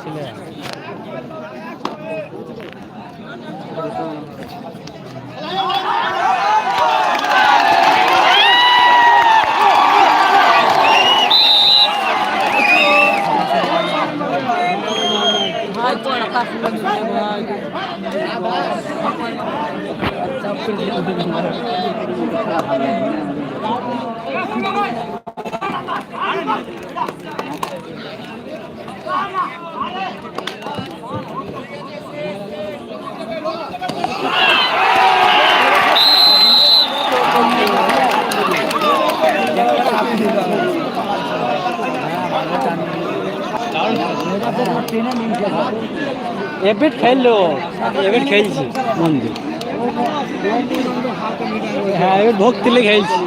ছিল এবিট খেললো। এবিট খেলছি। মন্দির হ্যাঁ এবার ভোগ তুলে খেলছি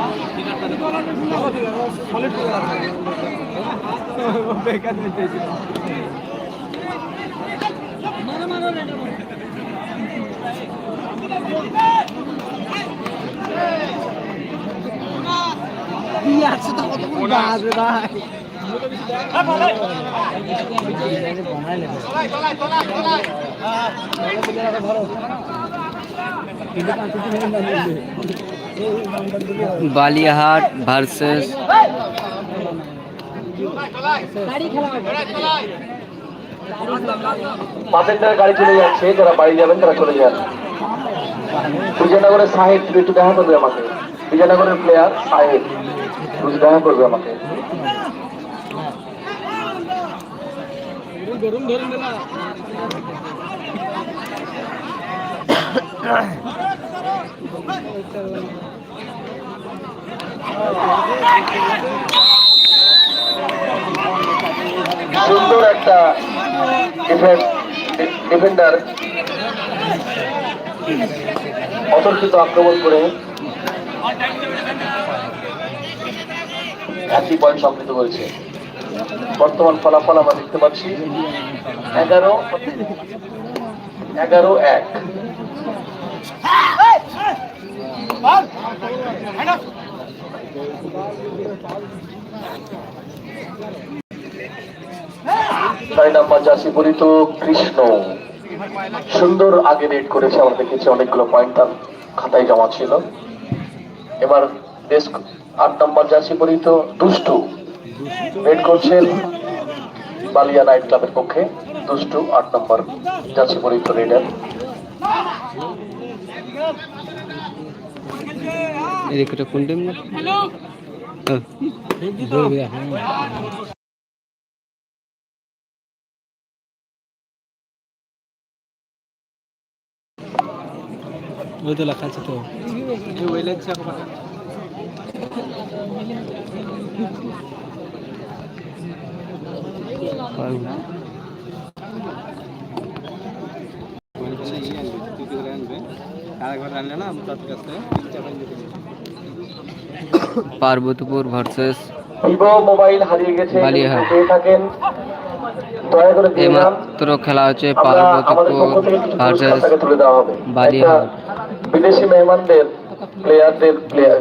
বালিয়াহাট ভার্সেস পাশের দ্বারা গাড়ি চলে যাচ্ছে, যারা বাড়ি যাবেন তারা চলে যান। বিজয়নগরের সাহেব, একটু দেখা করবে আমাকে। বিজয়নগরের প্লেয়ার সাহেব দেখা করবে আমাকে। সুন্দর একটা ডিফেন্ডার অতর্কিত আক্রমণ করে একই পয়েন্ট সমৃদ্ধ করেছে। বর্তমান ফলাফল আমরা দেখতে পাচ্ছি। এগারো এগারো এক। Number jersey Parit Krishna. সুন্দর আগে রেড করেছে, আমরা দেখেছি অনেকগুলো পয়েন্ট তার খাতায় জমা ছিল। এবার ডেস্ক আট নম্বর জার্সি পরিত দুষ্টু। রেড করছেন বালিয়া নাইট ক্লাবের পক্ষে দুষ্টু আট নম্বর জার্সি পরিত রেডার। এদিকে কোন টিম ওই তো লেখা আছে তো। পার্বতীপুর ভার্সেস ভিভো মোবাইল হারিয়ে গেছে। পেয়ে থাকেন দয়া করে এইমাত্র খেলা হচ্ছে পার্বতীপুর ভার্সেস হবে। বিদেশি মেহমানদের প্লেয়ারদের প্লেয়ার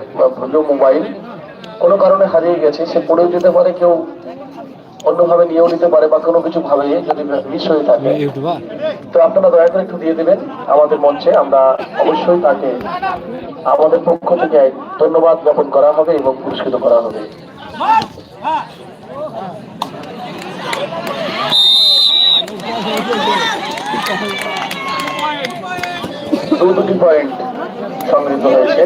মোবাইল কোনো কারণে হারিয়ে গেছে সে পড়েও যেতে পারে কেউ অন্যভাবে নিয়েও নিতে পারে বা কোনো কিছু ভাবে যদি মিস হয়ে থাকে। তো আপনারা দয়া করে একটু দিয়ে দেবেন আমাদের মঞ্চে। আমরা অবশ্যই তাকে আমাদের পক্ষ থেকে ধন্যবাদ জ্ঞাপন করা হবে এবং পুরস্কৃত করা হবে। দুটি পয়েন্ট সংগৃহীত হয়েছে।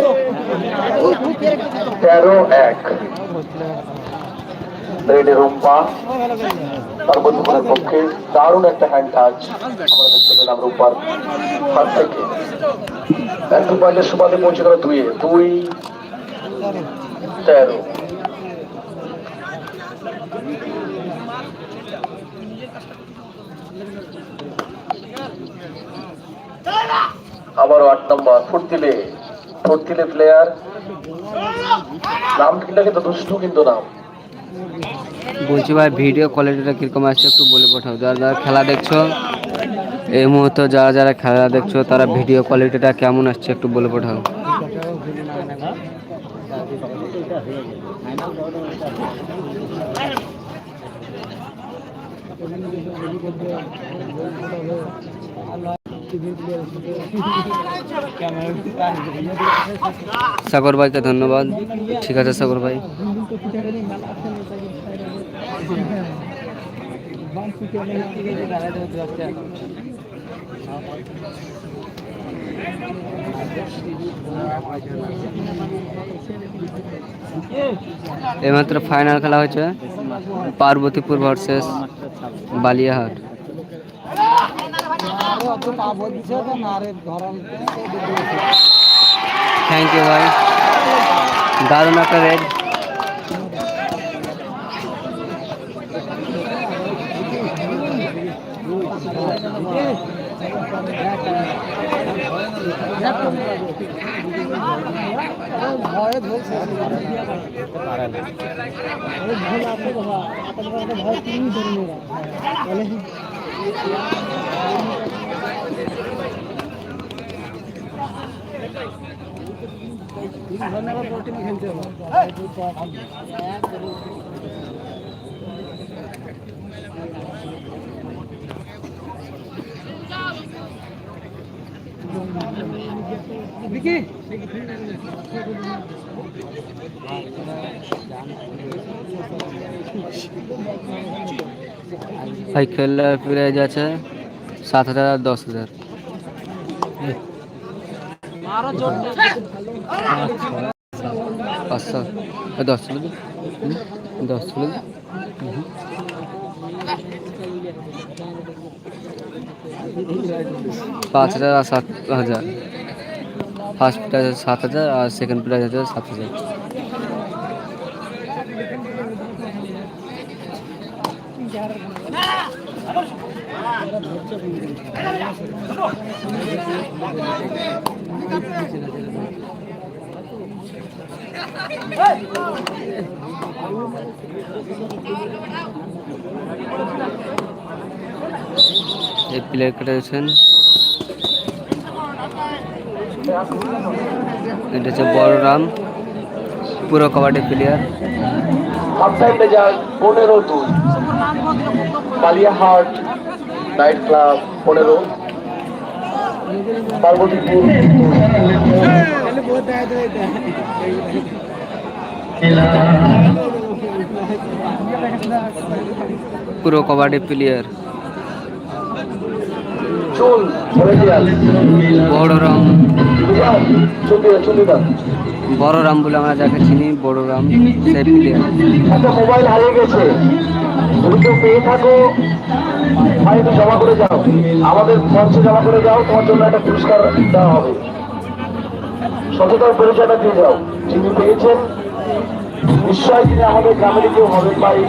তেরো এক। রেডে রুম্পা পার্বতীপুরের পক্ষে দারুণ একটা হ্যান্ড টাচ আমরা দেখতে পেলাম রূপার হাত থেকে। দু পয়েন্টের সুবাদে পৌঁছে গেল দুইয়ে, দুই, তেরো। আবারও আট নম্বর ফুটতিলে ফুটতিলে প্লেয়ার নাম কিন্তু দুষ্টু কিন্তু নাম। বলছি ভাই ভিডিও কোয়ালিটিটা কীরকম আসছে একটু বলে পাঠাও। যারা যারা খেলা দেখছ, এই মুহূর্তে যারা যারা খেলা দেখছ, তারা ভিডিও কোয়ালিটিটা কেমন আসছে একটু বলে পাঠাও। সাগর ভাইকে ধন্যবাদ। ঠিক আছে সাগর ভাই। এইমাত্র ফাইনাল খেলা হয়েছে Parbatipur versus Baliyahat. Thank you ভাই দারুণ একটা রেড খেলার প্রাইজ আছে সাত হাজার দশ হাজার। এ দশ? হুম? দশ? হুম। পাঁচ হাজার আর সাত হাজার ফার্স্ট প্রাইজ আছে সাত হাজার আর সেকেন্ড প্রাইজ আছে সাত হাজার এই প্লেয়ার কেটেছেন এটা হচ্ছে বড়রাম পুরো কবাডি প্লেয়ার টাইম রেজাল্ট পনেরো দুই। কালিয়াহাট নাইট ক্লাব পনেরো। পার্বতীপুর পুরো কবাডি প্লেয়ার বড়রাম চুলিয়া চুলিদা বড়রাম বলে আমরা যাকে চিনি বড়রাম সেই প্লেয়ার মোবাইল হারিয়ে গেছে তুমি কেউ পেয়ে থাকো। ফাইলটা জমা করে যাও। আমাদের মঞ্চে জমা করে যাও। তোমার জন্য একটা পুরস্কার দেওয়া হবে। সচেতন পরিচয়টা দিয়ে যাও। যিনি পেয়েছেন নিশ্চয়ই তিনি আমাদের গ্রামের কেউ হবে এই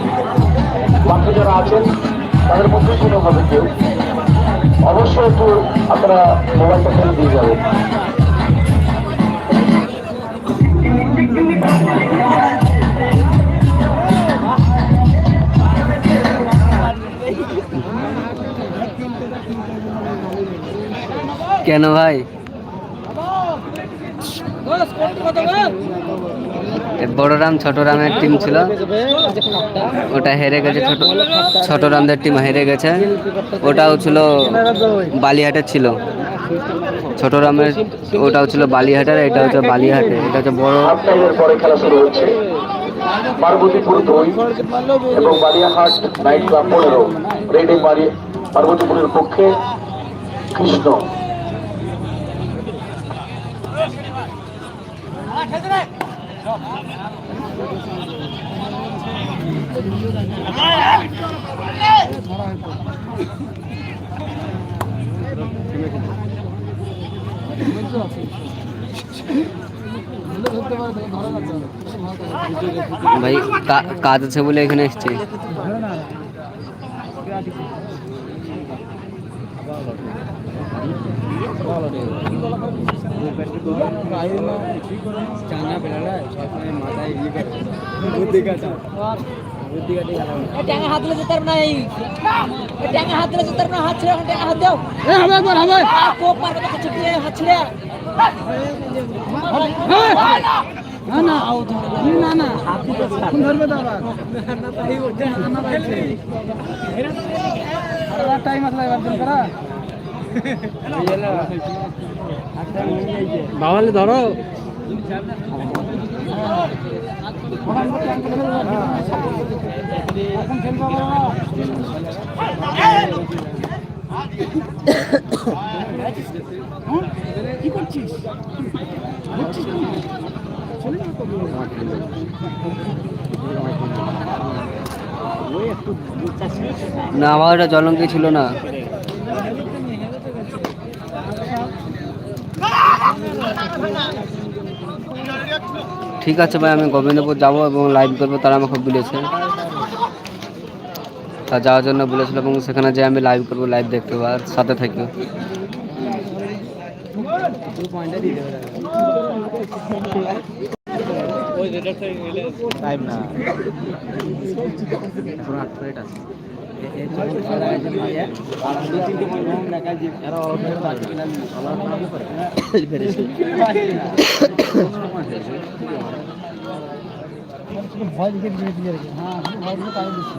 বাকি যারা আছেন, তাদের মধ্যে কোনো হবে কেউ। অবশ্যই একটু আপনারা মোবাইলটা ফেলে দিয়ে যাবেন। কেন ভাই? এ বড়রাম ছোট রামের টিম ছিল। ওটা হেরে গেছে, ছোট ছোট রামদের টিম হেরে গেছে। ওটাও ছিল বালিহাটের ছিল। ছোট রামের, ওটাও ছিল বালিহাটের, এটা হচ্ছে বালিহাটে, এটা হচ্ছে বড় পার্বতীপুর দুই এবং বালিয়াহাট নাইট ক্লাব পনেরো। বাড়ি পার্বতীপুরের পক্ষে কৃষ্ণ। ভাই কা- কাজ আছে বলে এখানে এসছে ট্যাঙ্গে হাত দিলে যেতে না এই ট্যাঙ্গে হাত দিলে যেতে না হাত ছেড়ে এখন ট্যাঙ্গে হাত দাও হবে হবে হবে কোপ মারবে তো ছুটি হাত ছেড়ে না না না না কোন ধরবে তো আবার না তাই ওঠে না বাইছে আর বাবালে ধরো কি করছিস চলে। না, আমার ওটা জলঙ্কি ছিল না। ঠিক আছে ভাই, আমি গোবিন্দপুর যাব এবং লাইভ করব, তারা আমাকে বলেছে। তা যাওয়ার জন্য বলেছিল এবং সেখানে যে আমি লাইভ করব লাইভ দেখতে আর সাথে থাকি। টাইম না ভয় দেখে দিয়ে দিয়ে হ্যাঁ ভয় দেখে তাই দিচ্ছি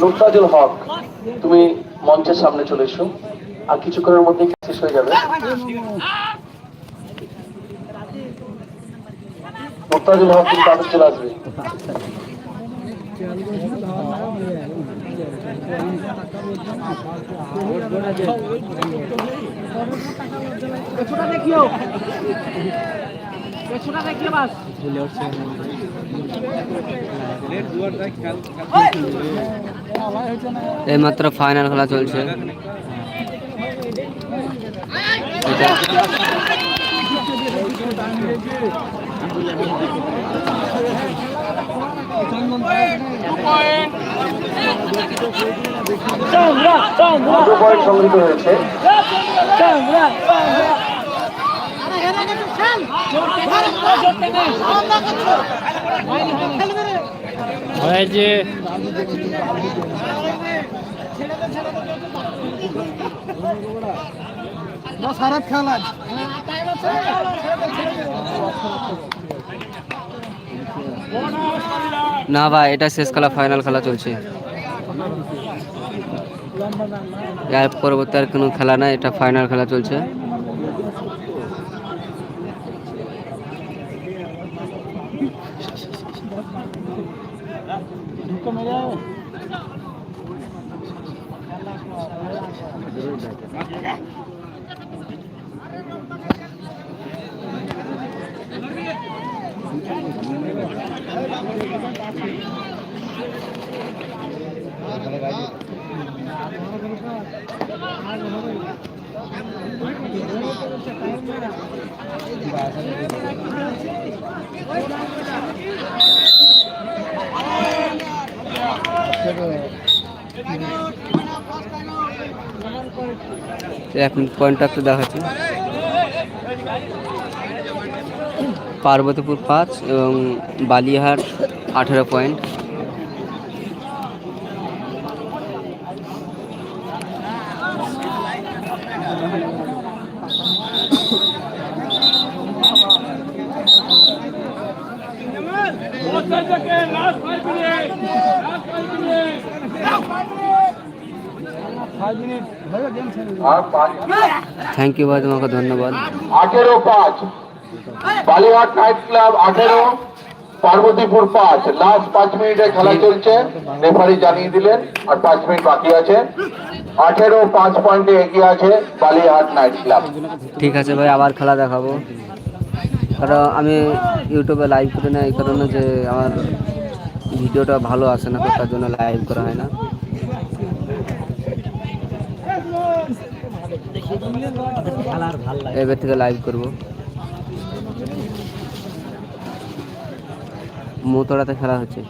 নুকতাজুল হক, তুমি মঞ্চের সামনে চলে এসো। আর কিছুক্ষণের মধ্যে শেষ হয়ে যাবে? মুক্তাজুল হক তুমি তাদের চলে আসবে। ছোটা দেখিও। ছোটা দেখিও বাস। এইমাত্র ফাইনাল খেলা চলছে। সংগৃহীত হয়েছে। হয়েছে। সারাত খেলা না ভাই এটা শেষ খেলা ফাইনাল খেলা চলছে। এর পরবর্তী আর কোনো খেলা নাই এটা ফাইনাল খেলা চলছে। মিনিট পয়েন্টটা একটু দেখাচ্ছি। পার্বতীপুর পাঁচ এবং বালিয়াহাট আঠেরো পয়েন্ট থ্যাংক ইউ ভাই তোমাকে ধন্যবাদ। আঠেরো পাঁচ। বালিঘাট নাইট ক্লাব আঠেরো পার্বতীপুর পাঁচ। লাস্ট পাঁচ মিনিটে খেলা চলছে রেফারি জানিয়ে দিলেন আর পাঁচ মিনিট বাকি আছে। আঠেরো পাঁচ পয়েন্টে এগিয়ে আছে বালিঘাট নাইট ক্লাব। ঠিক আছে ভাই আবার খেলা দেখাবো। কারণ আমি ইউটিউবে লাইভ করি না এই কারণে যে আমার ভিডিওটা ভালো আসে না তার জন্য লাইভ করা হয় না। এবার থেকে লাইভ করব। মোতড়াতে খেলা হচ্ছে।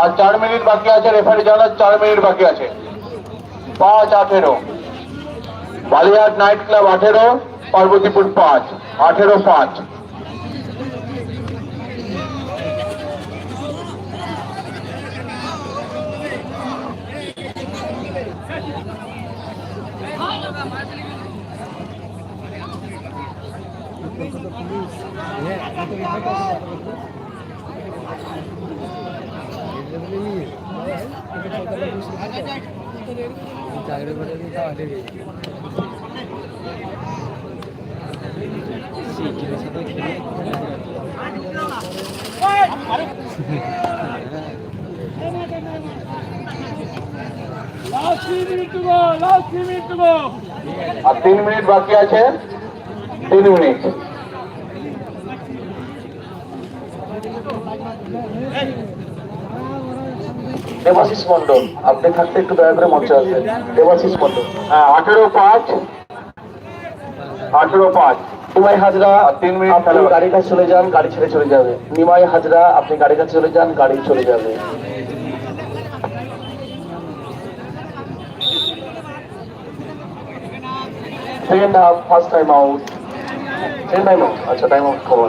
আর চার মিনিট বাকি আছে, রেফারি জানার চার মিনিট বাকি আছে। পাঁচ, আঠেরো। বালিয়াট নাইট ক্লাব আঠেরো, পার্বতীপুর পাঁচ, আঠেরো, পাঁচ। আর তিন মিনিট বাকি আছে তিন মিনিট দেবাশিস মন্ডল আপনি থাকতে একটু দয়া করে মঞ্চে আসবেন। দেবাশিস মন্ডল হ্যাঁ আঠেরো পাঁচ। আঠেরো পাঁচ। নিমাই হাজরা তিন মিনিট আপনি গাড়ির কাছে চলে যান গাড়ি ছেড়ে চলে যাবে। নিমাই হাজরা আপনি গাড়ির কাছে চলে যান গাড়ি চলে যাবে। Second half first time out second time out আচ্ছা টাইম আউট খবর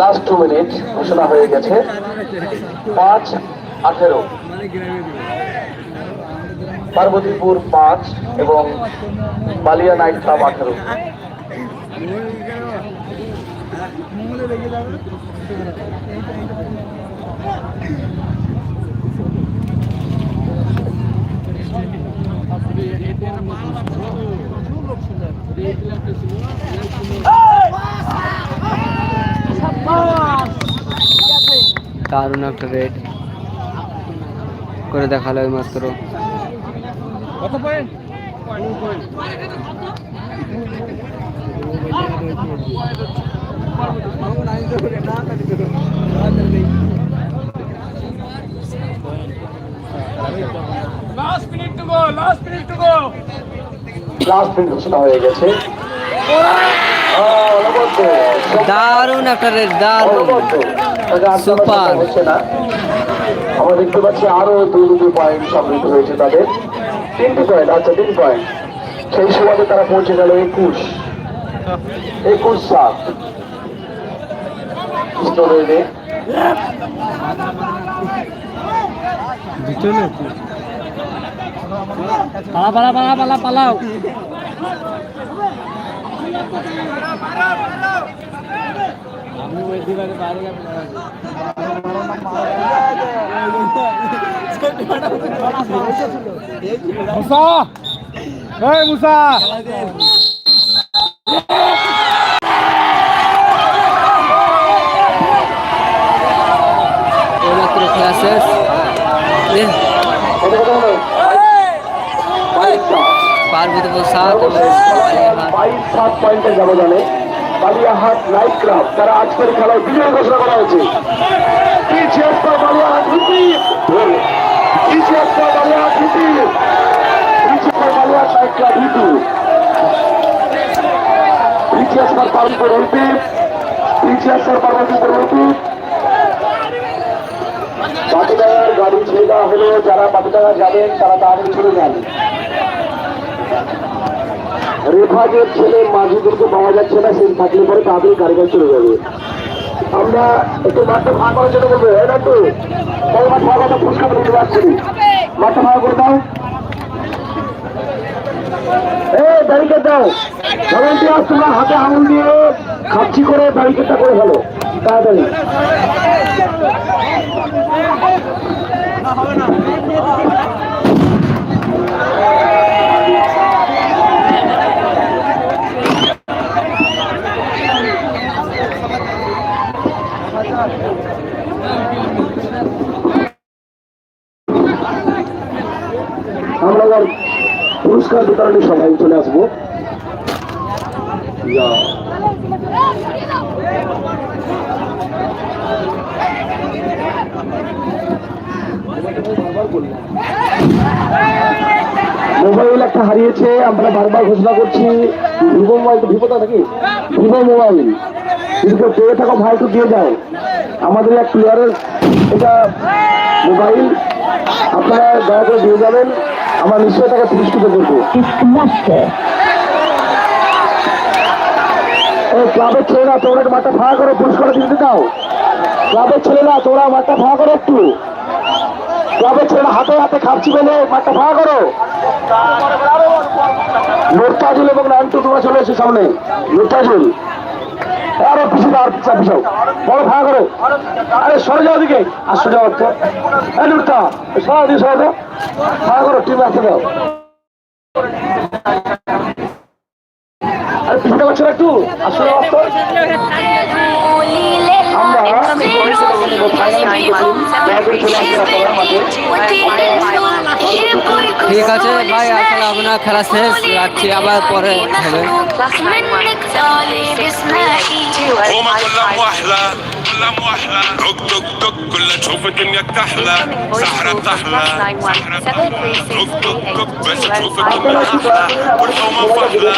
লাস্ট টু মিনিট ঘোষণা হয়ে গেছে। পাঁচ, আঠেরো। পার্বতীপুর পাঁচ এবং বালিয়া নাইট ক্লাব আঠেরো। দারুণ একটা রেট করে দেখাল ওই মাত্র কত point Last minute to go. Last minute to go. Last minute ঘোষণা হয়ে গেছে। দারুণ একটা রেট দারুণ। না আমরা দেখতে পাচ্ছি আরও দুই দুটি পয়েন্ট সমৃদ্ধ হয়েছে তাদের। তিনটি পয়েন্ট আচ্ছা তিন পয়েন্ট সেই সুবাদে তারা পৌঁছে গেল একুশ। একুশ সাত। পালা পালা পালা পালা পালাও। মুসা! এই মুসা! কত হলো বাইশ, সাত পয়েন্টের ব্যবধানে বালিয়াহাট নাইট ক্লাব, তারা আজকের খেলায় বিজয় ঘোষণা করা হয়েছে। পাটিদার গাড়ি ছেড়ে দেওয়া হলো। যারা পাটিদার যাবেন, তারা তাড়াতাড়ি চলে যান। রেফাজের ছেলে মাঝিদেরকে পাওয়া যাচ্ছে না, সেই থাকলে পরে তাদের গাড়িটা চলে যাবে। আমরা একটু মাঠটা ভাগ করার জন্য বলব হ্যাঁ একটু বল মাঠ ভাগ কথা পুরস্কার দিতে পারছি মাঠটা ভাগ করে দাও। ব্যারিকেড দাও। ভলেন্টিয়ার তোমরা হাতে আঙুল দিয়ে খাচ্ছি করে ব্যারিকেডটা করে ফেলো। তাড়াতাড়ি। আবার পুরস্কার বিতরণের সভায় চলে আসব। মোবাইল একটা হারিয়েছে আমরা বারবার ঘোষণা করছি ভিভো মোবাইল তো ভিভোটা নাকি? Vivo mobile. কিন্তু কেউ পেয়ে থাকো ভাই একটু দিয়ে যাও। আমাদের এক প্লেয়ারের এটা মোবাইল আপনারা দয়া করে দিয়ে যাবেন। আমরা নিশ্চয়ই তাকে পুরস্কৃত করব। ক্লাবের ছেলেরা তোমরা একটু মাঠটা ফাঁকা করো পুরস্কার দিতে দাও ক্লাবের ছেলেরা তোমরা মাঠটা ফাঁকা করো একটু। ক্লাবের ছেলেরা হাতে হাতে খাপছি বলে মাঠটা ফাঁকা করো। নোরতাজুল এবং নান্টু তোমরা চলে এসো সামনে। নোরতাজুল আরও দাও, আর পিছাও বড় ফাঁকা করো। আরে, সরে যাও দিকে আসো যাও তো নোরতা সরা দিকে সরে যাও ফাঁকা করো টিম আসতে দাও। আরে পিছিয়ে পাচ্ছ না একটু? আসো যাও তো ঠিক আছে, ভাই, আসলে আপনার খেলা শেষ, রাখছি, আবার পরে হবে। منك طالب اسمعي هما كلهم وأحلى كلهم وأحلى. دق دق دق كلها تشوف دنياك تحلى. سحرة تحلى سحرة تحلى. دق دق دق بس تشوف الدنيا أحلى كلهم فحلى